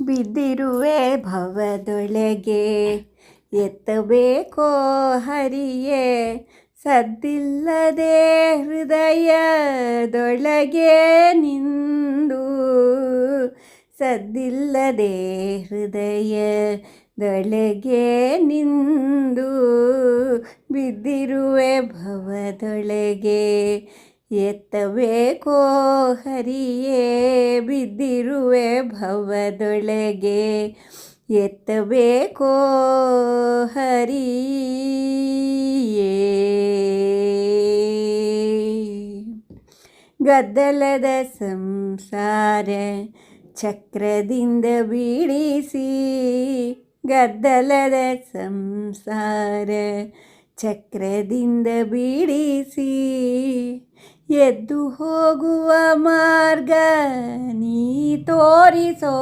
ಬಿದ್ದಿರುವೆ ಭವದೊಳಗೆ. ಎತ್ತಬೇಕೋ ಹರಿಯೇ ಸದ್ದಿಲ್ಲದೆ ಹೃದಯದೊಳಗೆ ನಿಂದು. ಸದ್ದಿಲ್ಲದೆ ಹೃದಯದೊಳಗೆ ನಿಂದು. ಬಿದ್ದಿರುವೆ ಭವದೊಳಗೆ ಎತ್ತಬೇಕೋ ಹರಿಯೇ ಬಿದ್ದಿರುವೆ ಭವದೊಳಗೆ. ಎತ್ತಬೇಕೋ ಹರಿಯೇ ಗದ್ದಲದ ಸಂಸಾರ ಚಕ್ರದಿಂದ ಬೀಳಿಸಿ ಗದ್ದಲದ ಸಂಸಾರ ಚಕ್ರದಿಂದ ಬೀಳಿಸಿ ಎದ್ದು ಹೋಗುವ ಮಾರ್ಗ ನೀ ತೋರಿಸೋ.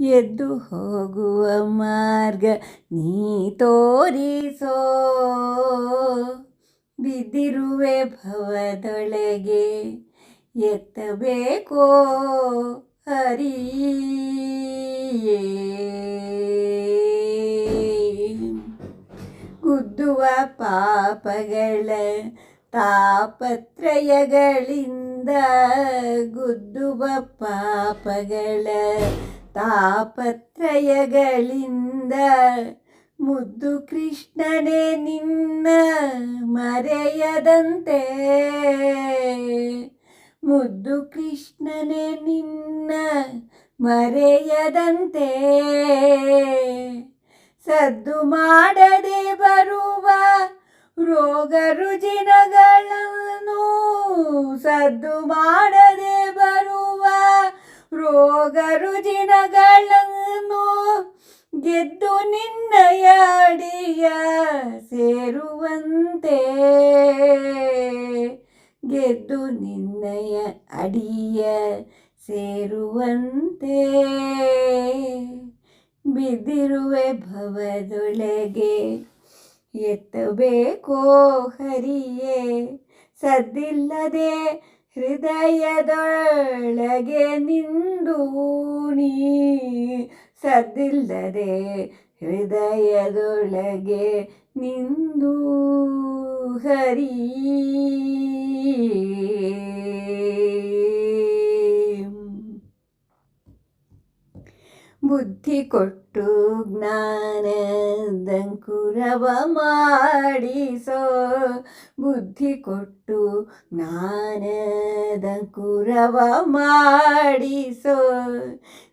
ಎದ್ದು ಹೋಗುವ ಮಾರ್ಗ ನೀ ತೋರಿಸೋ. ಬಿದ್ದಿರುವೆ ಭವದೊಳಗೆ ಎತ್ತಬೇಕೋ ಹರಿಯೇ. ಗುದ್ದುವ ಪಾಪಗಳ ತಾಪತ್ರಯಗಳಿಂದ ಗುದ್ದುವ ಪಾಪಗಳ ತಾಪತ್ರಯಗಳಿಂದ ಮುದ್ದು ಕೃಷ್ಣನೇ ನಿನ್ನ ಮರೆಯದಂತೆ. ಮುದ್ದು ಕೃಷ್ಣನೇ ನಿನ್ನ ಮರೆಯದಂತೆ. ಸದ್ದು ಮಾಡದೆ ಬರುವ ರೋಗ ರುಜಿನಗಳನ್ನು ಸದ್ದು ಮಾಡದೆ ಬರುವ ರೋಗ ರುಜಿನಗಳನ್ನು ಗೆದ್ದು ನಿನ್ನ ಅಡಿಯ ಸೇರುವಂತೆ. ಗೆದ್ದು ನಿನ್ನಯ ಅಡಿಯ ಸೇರುವಂತೆ. ಬಿದ್ದಿರುವೆ ಭವದೊಳಗೆ ಎತ್ತಬೇಕೋ ಹರಿಯೇ, ಸದ್ದಿಲ್ಲದೆ ಹೃದಯದೊಳಗೆ ನಿಂದು ನೀ ಸದ್ದಿಲ್ಲದೆ ಹೃದಯದೊಳಗೆ ನಿಂದು ಹರಿ. ಬುದ್ಧಿ ಕೊಟ್ಟು ಜ್ಞಾನದಂಕುರವ ಮಾಡಿಸೋ. ಬುದ್ಧಿ ಕೊಟ್ಟು ಜ್ಞಾನದಂಕುರವ ಮಾಡಿಸೋ.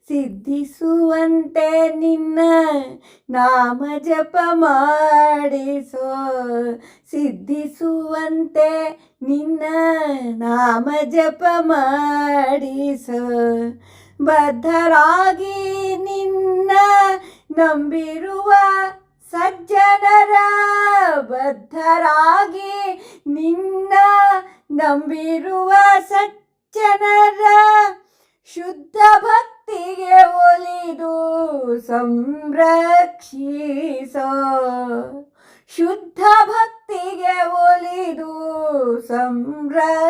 ಸಿದ್ಧಿಸುವಂತೆ ನಿನ್ನ ನಾಮ ಜಪ ಮಾಡಿಸೋ. ಸಿದ್ಧಿಸುವಂತೆ ನಿನ್ನ ನಾಮ ಜಪ ಮಾಡಿಸೋ. ಬದ್ಧರಾಗಿ ನಿನ್ನ ನಂಬಿರುವ ಸಜ್ಜನರ ಬದ್ಧರಾಗಿ ನಿನ್ನ ನಂಬಿರುವ ಸಜ್ಜನರ ಶುದ್ಧ ಭಕ್ತಿಗೆ ಒಲಿದು ಸಂರಕ್ಷಿಸೋ. ಶುದ್ಧ ಭಕ್ತಿಗೆ ಒಲಿದು ಸಂರಕ್ಷಿಸೋ.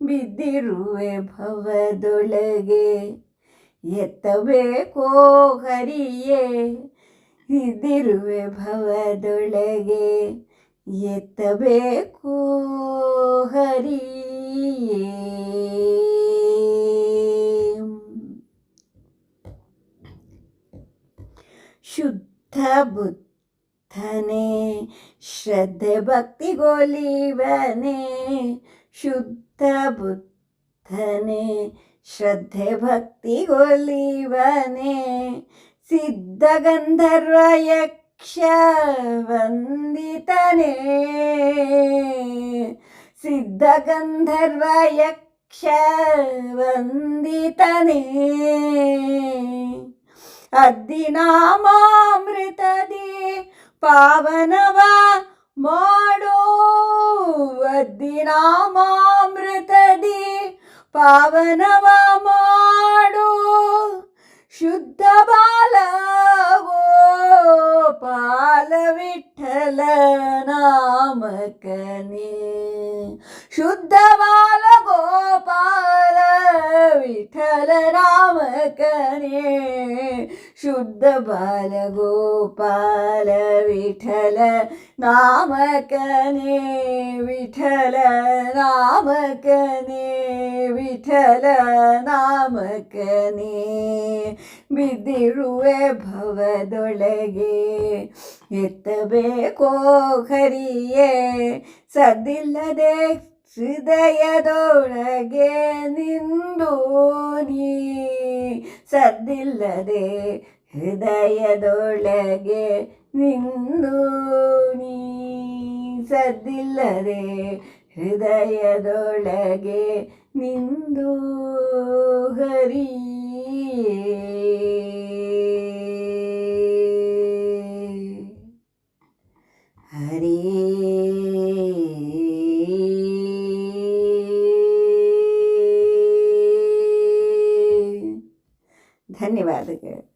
ಬಿದ್ದಿರುವೆ ಭವದೊಳಗೆ ಎತ್ತಬೇಕೋ ಹರಿಯೇ? ಬಿದ್ದಿರುವೆ ಭವದೊಳಗೆ ಎತ್ತಬೇಕೋ ಹರಿಯೇ? ಶುದ್ಧ ಬುದ್ಧನೇ ಶ್ರದ್ಧೆ ಭಕ್ತಿಗೊಲಿವನೇ ಶುದ್ಧ ಬುದ್ಧನೇ ಶ್ರದ್ಧೆ ಭಕ್ತಿಗೊಲಿವನೇ ಸಿದ್ಧ ಗಂಧರ್ವ ಯಕ್ಷ ವಂದಿತನೇ ಸಿದ್ಧ ಗಂಧರ್ವ ಯಕ್ಷ ವಂದಿತನೇ ಅದ್ದಿನಾಮಾಮೃತದಿ ಪಾವನವ ಮಾಡೋ ಅದ್ದಿನಾಮಾಮೃತದಿ ಪಾವನವ ಮಾಡು ಶುದ್ಧ ಬಾಲವೋ ಪಾಲ ವಿಠಲ ನಾಮಕನೇ ಶುದ್ಧ ಬಾಲ ಗೋಪಾಲ ನಾಮಕನೇ ಶುದ್ಧ ಬಾಲಗೋಪಾಲ ವಿಠಲ ನಾಮಕನೇ ವಿಠಲ ನಾಮಕನೇ ವಿಠಲ ನಾಮಕನೇ ಬಿದ್ದಿರುವೆ ಭವದೊಳಗೆ ಎತ್ತಬೇಕೋ ಹರಿಯೇ ಸದ್ದಿಲ್ಲದೆ ಹೃದಯದೊಳಗೆ ನಿಂದು ನೀ ಸದ್ದಿಲ್ಲದೆ ಹೃದಯದೊಳಗೆ ನಿಂದು ನೀ ಸದ್ದಿಲ್ಲದೆ ಹೃದಯದೊಳಗೆ ನಿಂದು ಹರಿ. ಹರಿ धन्यवाद